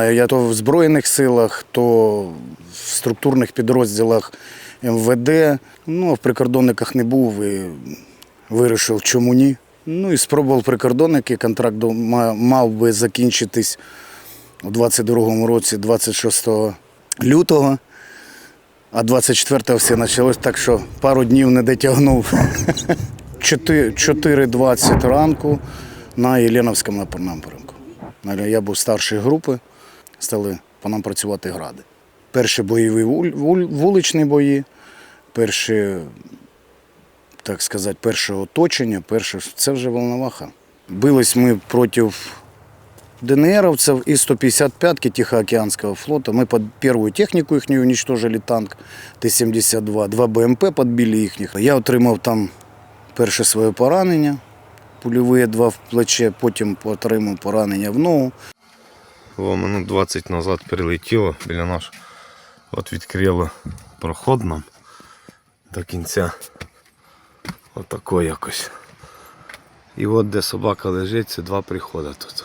Я то в Збройних силах, то в структурних підрозділах МВД. Ну, в прикордонниках не був і вирішив, чому ні. Ну і спробував прикордонники. Контракт мав би закінчитись у 22-му році, 26 лютого. А 24-го все почалось так, що пару днів не дотягнув. 4.20 ранку на Єленовському напрямку. Я був старшої групи, стали по нам працювати гради. Перші бойові вуличні бої, перші, так сказати, перше оточення, перше, це вже Волноваха. Бились ми проти ДНРовцев і 155-ки Тихоокеанского флота. Мы под первую технику их уничтожили, танк Т-72, два БМП подбили їхніх. Я отримав там перше своє поранення, пульові два в плече, потім отримав поранення в ногу. О, минут 20 назад прилетіло біля нас. От відкрило проход нам до кінця. Отако якось. І от де собака лежить, це два приходи тут.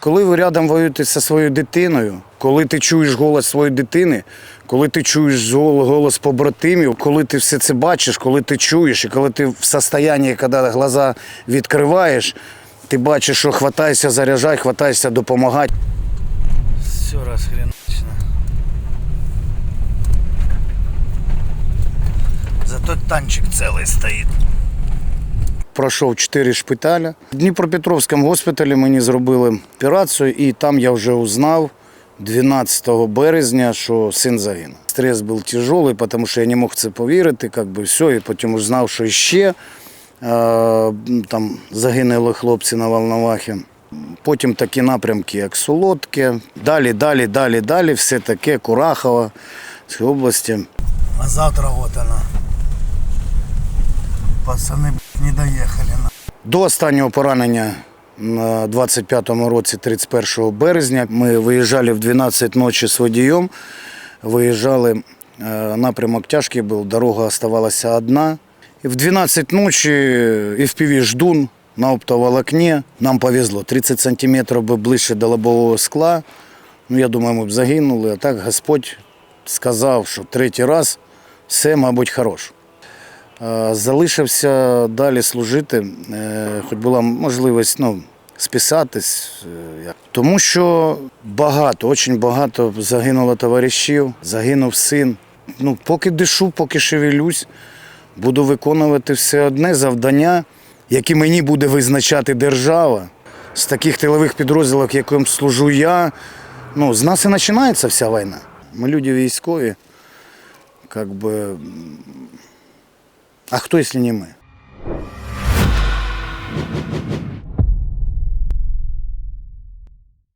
Коли ви рядом воюєте зі своєю дитиною, коли ти чуєш голос своєї дитини, коли ти чуєш голос побратимів, коли ти все це бачиш, коли ти чуєш, і коли ти в состоянні, коли глаза відкриваєш, ти бачиш, що хватаєшся заряджати, хватаєшся допомагати. Все розхреначено. Зато танчик цілий стоїть. Пройшов чотири шпиталя. В Дніпропетровському госпіталі мені зробили операцію, і там я вже узнав 12 березня, що син загинув. Стрес був тяжелий, тому що я не мог це повірити, як би все, і потім узнав, що ще е, там загинули хлопці на Волновахі. Потім такі напрямки, як Солодке, далі, далі, далі, далі, все таке, Курахова, з області. А завтра от вона. Пацани не доїхали. До останнього поранення на 25-му році, 31 березня, ми виїжджали в 12 ночі з водієм. Виїжджали, е, напрямок тяжкий був, дорога оставалася одна. І в 12 ночі FPV ждун на оптоволокні. Нам повезло. 30 сантиметрів би ближче до лобового скла. Ну, я думаю, ми б загинули. А так Господь сказав, що третій раз все, мабуть, хороше. Залишився далі служити, е, хоч була можливість ну, списатись. е. Тому що багато, дуже багато загинуло товаришів, загинув син. Ну, поки дишу, поки шевелюсь, буду виконувати все одне завдання, яке мені буде визначати держава. З таких тилових підрозділів, яким служу я, ну, з нас і починається вся війна. Ми люди військові, як би, а хто, якщо не ми?